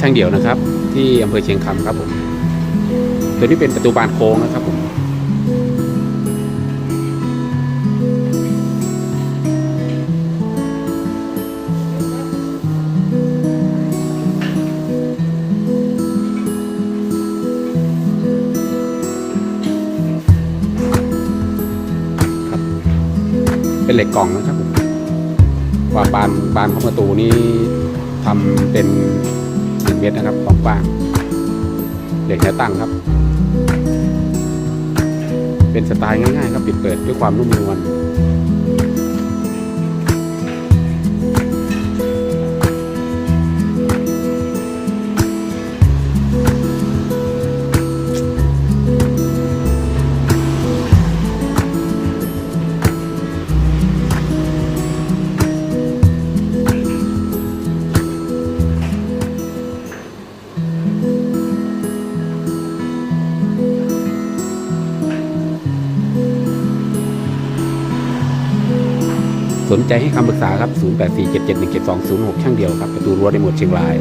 ช่างเดี่ยวนะครับ ที่อำเภอเชียงคำครับผมตัวนี้เป็นประตูบานโค้งนะครับผมเป็นเหล็กกล่องนะครับผมว่าบานบานของประตูนี้ทำเป็น หนึ่งเมตรนะครับความกว้างเหล็กแนวตั้งครับ เป็นสไตล์ง่ายๆครับปิดเปิดด้วยความนุ่มนวล สนใจให้คำปรึกษาครับ 0847717206 ช่างเดียวครับ ประตูรั้วในหมวดเชียงราย